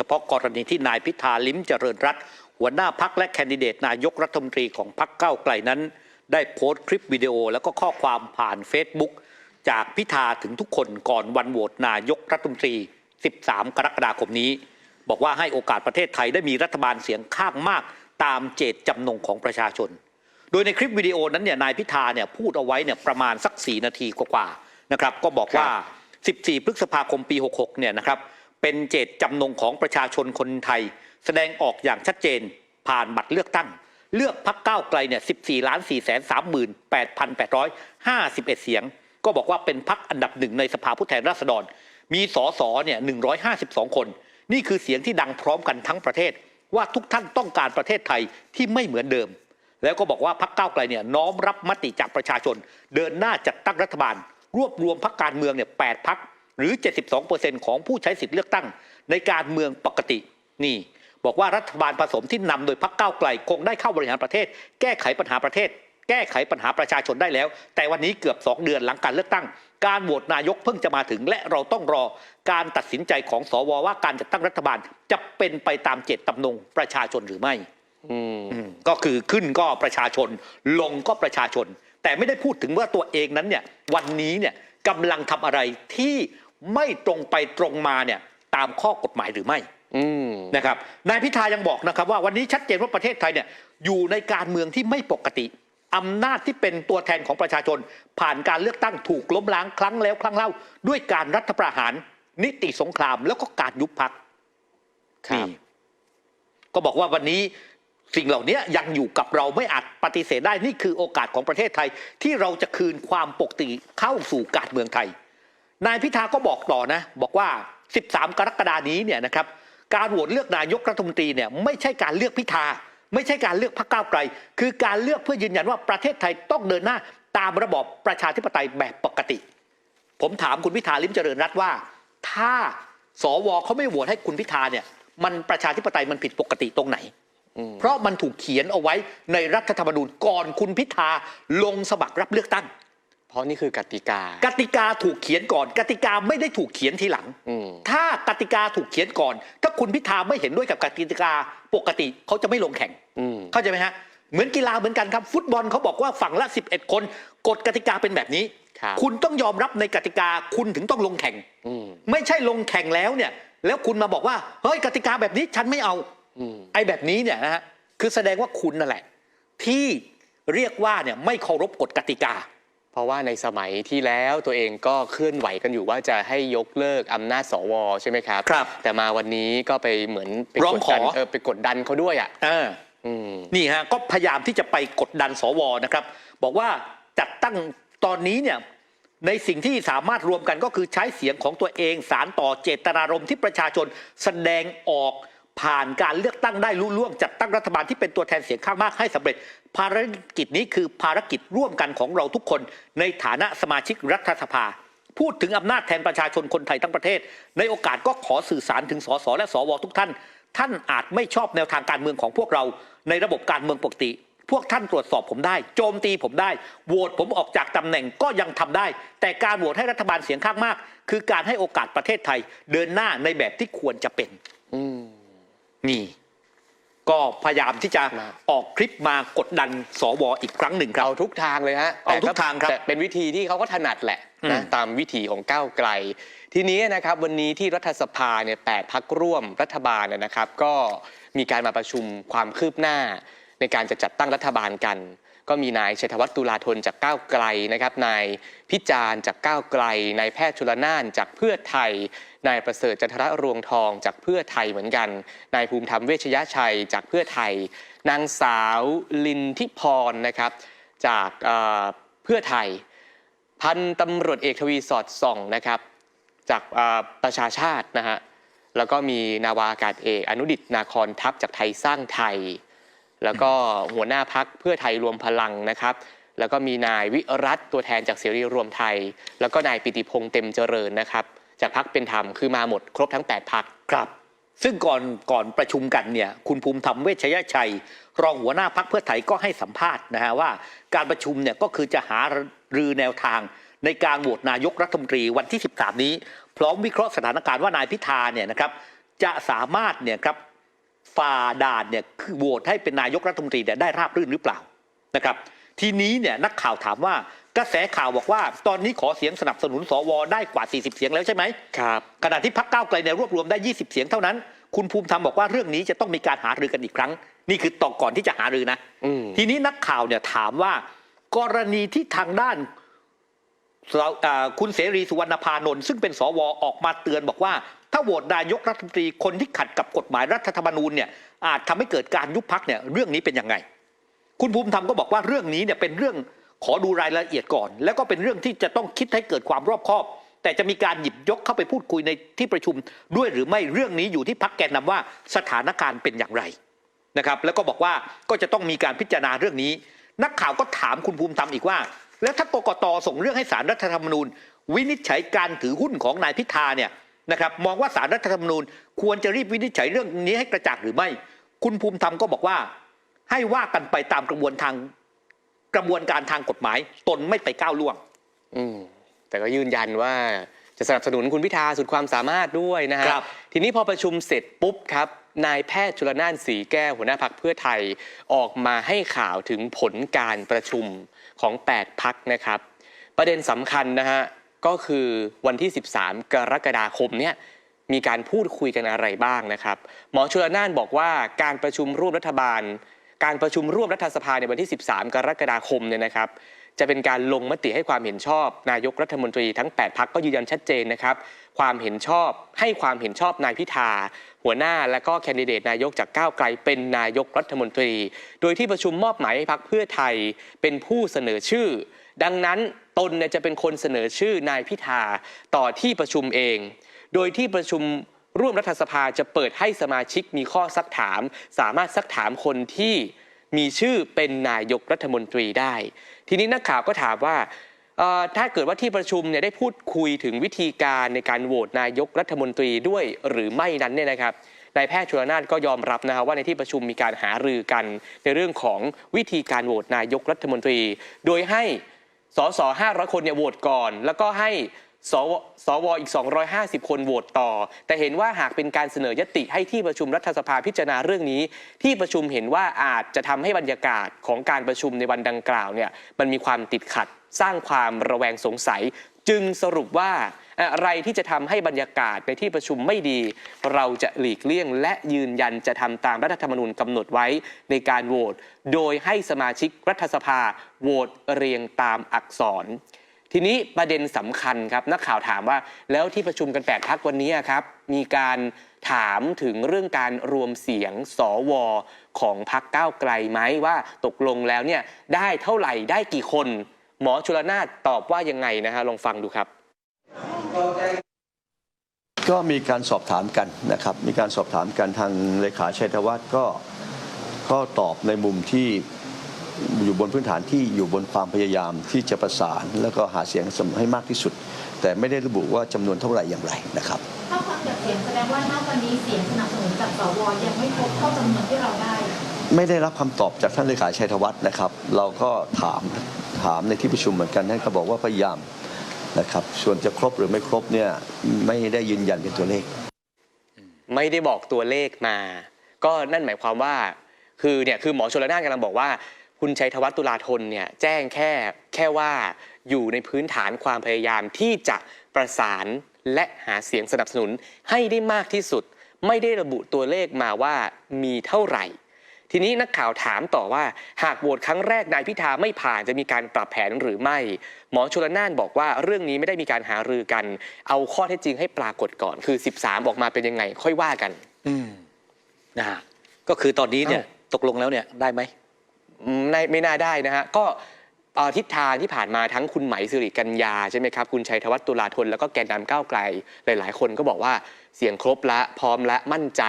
ฉพาะกรณีที่นายพิธาลิ้มเจริญรัตน์หัวหน้าพักและแคนดิเดตนายกรัฐมนตรีของพักเก้าวไกลนั้น ได้โพสต์คลิปวิดีโอแล้วก็ข้อความผ่าน Facebook จากพิธาถึงทุกคนก่อนวันโหวตนายกรัฐมนตรี 13 กรกฎาคมนี้ บอกว่าให้โอกาสประเทศไทยได้มีรัฐบาลเสียงข้างมาก ตามเจตจำนงของประชาชน โดยในคลิปวิดีโอนั้นเนี่ยนายพิธาเนี่ยพูดเอาไว้เนี่ยประมาณสัก 4 นาทีกว่าๆนะครับก็บอกว่า 14 พฤษภาคมปี 66 เนี่ยนะครับ เป็นเจตจำนงของประชาชนคนไทย แสดงออกอย่างชัดเจนผ่านบัตรเลือกตั้ง เลือกพักก้าวไกลเนี่ย14ล้าน4 3 8 8 5 1 เสียง ก็บอกว่าเป็นพักอันดับหนึ่งในสภาผู้แทนราษฎร มีสสเนี่ย152 คน นี่คือเสียงที่ดังพร้อมกันทั้งประเทศ ว่าทุกท่านต้องการประเทศไทยที่ไม่เหมือนเดิม แล้วก็บอกว่าพักก้าวไกลเนี่ยน้อมรับมติจากประชาชน เดินหน้าจัดตั้งรัฐบาล รวบรวมพักการเมืองเนี่ยแปดพัก หรือ 72%ของผู้ใช้สิทธิ์เลือกตั้ง ในการเมืองปกตินี่ บอกว่ารัฐบาลผสมที่นำโดยพักก้าวไกลคงได้เข้าบริหารประเทศ แก้ไขปัญหาประเทศ แก้ไขปัญหาประชาชนได้แล้ว แต่วันนี้เกือบ 2 เดือนหลังการเลือกตั้ง การโหวตนายกเพิ่งจะมาถึง และเราต้องรอการตัดสินใจของสวว่าการจัดตั้งรัฐบาลจะเป็นไปตามเจตจำนงประชาชนหรือไม่อืมอืมก็คือขึ้นก็ประชาชน ลงก็ประชาชน แต่ไม่ได้พูดถึงว่าตัวเองนั้นเนี่ยวันนี้เนี่ยกำลังทำอะไรที่ ไม่ตรงไปตรงมาเนี่ยตามข้อกฎหมายหรือไม่อืมนะครับนายพิธายังบอกนะครับ ว่าวันนี้ชัดเจนว่าประเทศไทยเนี่ยอยู่ในการเมืองที่ไม่ปกติอำนาจที่เป็นตัวแทนของประชาชน ผ่านการเลือกตั้งถูกล้มล้างครั้งแล้วครั้งเล่า ด้วยการรัฐประหาร นิติสงครามแล้วก็การยุบพักครับนี่ก็บอกว่าวันนี้สิ่งเหล่านี้ยังอยู่กับเราไม่อาจปฏิเสธได้นี่คือโอกาสของประเทศไทย ที่เราจะคืนความปกติเข้าสู่การเมืองไทย นายพิธาก็บอกต่อนะ บอกว่า 13 กรกฎานี้เนี่ยนะครับการโหวตเลือกนายกรัฐมนตรีเนี่ยไม่ใช่การเลือกพิธา ไม่ใช่การเลือกพรรคก้าวไกล คือการเลือกเพื่อยืนยันว่าประเทศไทยต้องเดินหน้า ตามระบอบประชาธิปไตยแบบปกติ ผมถามคุณพิธาลิมเจริญรัตน์ว่า ถ้าสวเขาไม่โหวตให้คุณพิธาเนี่ย มันประชาธิปไตยมันผิดปกติตรงไหนอืมเพราะมันถูกเขียนเอาไว้ในรัฐธรรมนูญก่อนคุณพิธาลงสมัครรับเลือกตั้ง เพราะนี่คือกติกา กติกาถูกเขียนก่อน กติกาไม่ได้ถูกเขียนทีหลัง อืม ถ้ากติกาถูกเขียนก่อน ถ้าคุณพิธาไม่เห็นด้วยกับกติกาปกติเขาจะไม่ลงแข่ง อืม เข้าใจไหมฮะ เหมือนกีฬาเหมือนกันครับ ฟุตบอลเขาบอกว่าฝั่งละ 11 คนกฎกติกาเป็นแบบนี้ ครับ คุณต้องยอมรับในกติกาคุณถึงต้องลงแข่ง อืม ไม่ใช่ลงแข่งแล้วเนี่ย แล้วคุณมาบอกว่าเฮ้ยกติกาแบบนี้ฉันไม่เอาอืม ไอ้แบบนี้เนี่ยนะฮะคือแสดงว่าคุณนั่นแหละ ที่เรียกว่าเนี่ยไม่เคารพกฎกติกาเพ ราะว่าในสมัยที่แล้วตัวเองก็เคลื่อนไหวกันอยู่ว่าจะให้ยกเลิกอำนาจสวใช่ไหมครับ ครับแต่มาวันนี้ก็ไปเหมือนไปร้องกดขอ ดันเออไปกดดันเขาด้วยอะเอออืม นี่ฮะก็พยายามที่จะไปกดดันสวนะครับ บอกว่าจัดตั้งตอนนี้เนี่ยในสิ่งที่สามารถรวมกันก็คือใช้เสียงของตัวเองสารต่อเจตนารมณ์ที่ประชาชนแสดงออก ผ่านการเลือกตั้งได้รุ่ล่วงจัดตั้งรัฐบาลที่เป็นตัวแทนเสียงข้างมากให้สำเร็จ ภารกิจนี้คือภารกิจร่วมกันของเราทุกคน ในฐานะสมาชิกรัฐสภา พูดถึงอำนาจแทนประชาชนคนไทยทั้งประเทศ ในโอกาสก็ขอสื่อสารถึงสสและสวทุกท่าน ท่านอาจไม่ชอบแนวทางการเมืองของพวกเรา ในระบบการเมืองปกติ พวกท่านตรวจสอบผมได้ โจมตีผมได้โหวตผมออกจากตำแหน่งก็ยังทำได้ แต่การโหวตให้รัฐบาลเสียงข้างมาก คือการให้โอกาสประเทศไทย เดินหน้าในแบบที่ควรจะเป็น อืม นี่ ก็พยายามที่จะมาออกคลิปมากดดันสวอีกครั้งหนึ่งครับ เอาทุกทางเลยฮะเอาทุกทางครับแต่เป็นวิธีที่เขาก็ถนัดแหละนะอืม ตามวิถีของก้าวไกล ทีนี้นะครับวันนี้ที่รัฐสภาเนี่ยแปดพักร่วมรัฐบาลนะนะครับ ก็มีการมาประชุมความคืบหน้าในการจะจัดตั้งรัฐบาลกัน ก็มีนายชัยธวัฒน์ตุลาธนจากก้าวไกลนะครับนายพิจารณ์จากก้าวไกลนายแพทย์ชุลนานจากเพื่อไทยนายประเสริฐจันทรรวงทองจากเพื่อไทยเหมือนกันนายภูมิธรรมเวชยชัยจากเพื่อไทย นางสาวลินทิพรนะครับจากเพื่อไทย พันตำรวจเอกทวีสอดส่องนะครับจากประชาชาตินะฮะแล้วก็มีนาวาอากาศเอกอนุดิตนาคอนทัพจากไทยสร้างไทย แล้วก็หัวหน้าพักเพื่อไทยรวมพลังนะครับ แล้วก็มีนายวิรัตตัวแทนจากเสรีรวมไทย แล้วก็นายปิติพงษ์เต็มเจริญนะครับ จากพักเป็นธรรมคือมาหมดครบทั้ง 8 พักครับ ซึ่งก่อนก่อนประชุมกันเนี่ยคุณภูมิธรรมเวชยชัย รองหัวหน้าพักเพื่อไทยก็ให้สัมภาษณ์นะฮะว่าการประชุมเนี่ยก็คือจะหารือแนวทางในการโหวตนายกรัฐมนตรีวันที่ 13 นี้ พร้อมวิเคราะห์สถานการณ์ว่านายพิธาเนี่ยนะครับจะสามารถเนี่ยครับ ฝ่าด่านเนี่ยคือโหวตให้เป็นนายกรัฐมนตรีเนี่ยได้ราบรื่นหรือเปล่านะครับ ทีนี้เนี่ยนักข่าวถามว่ากระแสข่าวบอกว่า ตอนนี้ขอเสียงสนับสนุนสวได้กว่า 40 เสียงแล้วใช่ไหมครับขณะที่พักก้าวไกลเนี่ยรวบรวมได้ 20 เสียงเท่านั้น คุณภูมิธรรมบอกว่าเรื่องนี้จะต้องมีการหารือกันอีกครั้ง นี่คือต่อก่อนที่จะหารือนะอืมทีนี้นักข่าวเนี่ยถามว่ากรณีที่ทางด้าน เราคุณเสรีสุวรรณพานนท์ซึ่งเป็นสวออกมาเตือนบอกว่า ถ้าโหวตนายกรัฐมนตรีคนที่ขัดกับกฎหมายรัฐธรรมนูญเนี่ยอาจทำให้เกิดการยุบพักเนี่ยเรื่องนี้เป็นยังไง คุณภูมิธรรมก็บอกว่าเรื่องนี้เนี่ยเป็นเรื่องขอดูรายละเอียดก่อน แล้วก็เป็นเรื่องที่จะต้องคิดให้เกิดความรอบคอบ แต่จะมีการหยิบยกเข้าไปพูดคุยในที่ประชุมด้วยหรือไม่เรื่องนี้อยู่ที่พักแกนนำว่าสถานการณ์เป็นอย่างไรนะครับแล้วก็บอกว่าก็จะต้องมีการพิจารณาเรื่องนี้ นักข่าวก็ถามคุณภูมิธรรมอีกว่า แล้วถ้ากกตส่งเรื่องให้สารรัฐธรรมนูญ วินิจฉัยการถือหุ้นของนายพิธาเนี่ยนะครับมองว่าสารรัฐธรรมนูญ ควรจะรีบวินิจฉัยเรื่องนี้ให้กระจ่างหรือไม่ คุณภูมิธรรมก็บอกว่า ให้ว่ากันไปตามกระบวนทางกระบวนการทางกฎหมาย ตนไม่ไปก้าวล่วง อืมแต่ก็ยืนยันว่าจะสนับสนุนคุณพิธาสุดความสามารถด้วยนะฮะครับทีนี้พอประชุมเสร็จปุ๊บครับนายแพทย์จุลนานสีแก้วหัวหน้าพักเพื่อไทยออกมาให้ข่าวถึงผลการประชุมของ 8 พักนะครับ ประเด็นสำคัญนะฮะก็คือวันที่ 13 กรกฎาคมเนี่ยมีการพูดคุยกันอะไรบ้างนะครับ หมอชลนานบอกว่าการประชุมร่วมรัฐบาล การประชุมร่วมรัฐสภาในวันที่ 13 กรกฎาคมเนี่ยนะครับ จะเป็นการลงมติให้ความเห็นชอบ นายกรัฐมนตรีทั้ง 8 พักก็ยืนยันชัดเจนนะครับ ความเห็นชอบให้ความเห็นชอบนายพิธา หัวหน้าและก็แคนดิเดตนายกจากก้าวไกลเป็นนายกรัฐมนตรี โดยที่ประชุมมอบหมายให้พักเพื่อไทยเป็นผู้เสนอชื่อ ดังนั้นตนจะเป็นคนเสนอชื่อนายพิธาต่อที่ประชุมเอง โดยที่ประชุมร่วมรัฐสภาจะเปิดให้สมาชิกมีข้อซักถาม สามารถซักถามคนที่มีชื่อเป็นนายกรัฐมนตรีได้ ทีนี้นักข่าวก็ถามว่าถ้าเกิดว่าที่ประชุมเนี่ยได้พูดคุยถึงวิธีการในการโหวตนายกรัฐมนตรีด้วยหรือไม่นั้นเนี่ยนะครับนายแพทย์ชลนานก็ยอมรับนะครับว่าในที่ประชุมมีการหารือกัน ในเรื่องของวิธีการโหวตนายกรัฐมนตรี โดยให้สส500 คนเนี่ยโหวตก่อน แล้วก็ให้ สวสวอีก 250 คนโหวตต่อ แต่เห็นว่าหากเป็นการเสนอยติให้ที่ประชุมรัฐสภาพิจารณาเรื่องนี้ ที่ประชุมเห็นว่าอาจจะทำให้บรรยากาศของการประชุมในวันดังกล่าวเนี่ยมันมีความติดขัดสร้างความระแวงสงสัย จึงสรุปว่าอะไรที่จะทำให้บรรยากาศในที่ประชุมไม่ดี เราจะหลีกเลี่ยง และยืนยันจะทำตามรัฐธรรมนูญกำหนดไว้ในการโหวตโดยให้สมาชิกรัฐสภาโหวตเรียงตามอักษร ทีนี้ประเด็นสำคัญครับนักข่าวถามว่าแล้วที่ประชุมกันแปดพักวันนี้ครับมีการถามถึงเรื่องการรวมเสียงสวของพักก้าวไกลไหมว่าตกลงแล้วเนี่ยได้เท่าไหร่ได้กี่คน หมอชุลนาตอบว่ายังไงนะฮะลองฟังดูครับ ก็มีการสอบถามกันนะครับ มีการสอบถามกันทางเลขาชัยธวัฒน์ก็ก็ตอบในมุมที่ อยู่บนพื้นฐานที่อยู่บนความพยายามที่จะประสาน แล้วก็หาเสียงให้มากที่สุด แต่ไม่ได้ระบุว่าจำนวนเท่าไหร่อย่างไรนะครับถ้าฟังจากเสียงแสดงว่าณวันนี้เสียงสนับสนุนจากสวยังไม่ครบเท่าจำนวนที่เราได้ ไม่ได้รับคำตอบจากท่านเลขาชัยธวัฒน์นะครับ เราก็ถามถามในที่ประชุมเหมือนกันท่านก็บอกว่าพยายามนะครับส่วนจะครบหรือไม่ครบเนี่ยไม่ได้ยืนยันเป็นตัวเลข ไม่ได้บอกตัวเลขมา ก็นั่นหมายความว่าคือเนี่ยคือหมอชลนานกำลังบอกว่า คุณชัยธวัฒน์ตุลาธนเนี่ยแจ้งแค่แค่ว่าอยู่ในพื้นฐานความพยายามที่จะประสานและหาเสียงสนับสนุนให้ได้มากที่สุด ไม่ได้ระบุตัวเลขมาว่ามีเท่าไหร่ ทีนี้นักข่าวถามต่อว่า หากโหวตครั้งแรกนายพิธาไม่ผ่านจะมีการปรับแผนหรือไม่ หมอชลนานบอกว่าเรื่องนี้ไม่ได้มีการหารือกัน เอาข้อเท็จจริงให้ปรากฏก่อน คือ 13 ออกมาเป็นยังไง ค่อยว่ากัน อืมนะฮะก็คือตอนนี้เนี่ยตกลงแล้วเนี่ยได้ไหม อืมไม่ไม่น่าได้นะฮะก็เอ่อทิศทางที่ผ่านมาทั้งคุณไหมสิริกัญญาใช่ไหมครับคุณชัยธวัฒน์ตุลาธนแล้วก็แกนนำก้าวไกลหลาย ๆ คนก็บอกว่าเสียงครบละพร้อมและมั่นใจ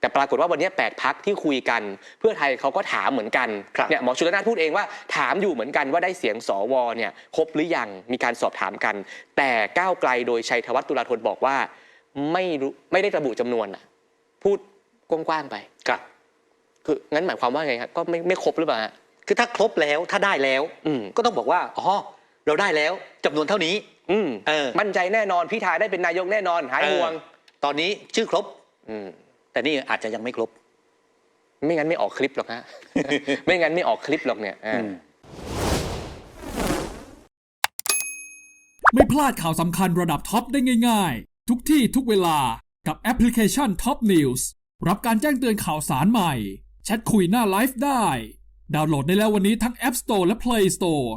แต่ปรากฏว่าวันนี้8พักที่คุยกัน เพื่อไทยเขาก็ถามเหมือนกันครับ เนี่ยหมอชุลนานพูดเองว่าถามอยู่เหมือนกันว่าได้เสียงสวเนี่ยครบหรือยังมีการสอบถามกัน แต่ก้าวไกลโดยชัยธวัฒน์ตุลาธนบอกว่า ไม่รู้ไม่ได้ระบุจำนวนอะพูดกว้างๆไป ครับ คืองั้นหมายความว่าไงครับก็ไม่ไม่ครบหรือเปล่าฮะคือถ้าครบแล้วถ้าได้แล้ว อืมก็ต้องบอกว่าอ๋อเราได้แล้วจำนวนเท่านี้ อืมเออ มั่นใจแน่นอนพิธาได้เป็นนายกแน่นอน หายห่วง เออตอนนี้ชื่อครบ อืม แต่นี่อาจจะยังไม่ครบ ไม่งั้นไม่ออกคลิปหรอกฮะ ไม่งั้นไม่ออกคลิปหรอกเนี่ยอ่า ไม่พลาดข่าวสำคัญระดับท็อปได้ง่ายๆ ทุกที่ทุกเวลากับแอปพลิเคชัน Top News รับการแจ้งเตือนข่าวสารใหม่ แชทคุยหน้าไลฟ์ได้ ดาวน์โหลดได้แล้ววันนี้ทั้ง App Store และ Play Store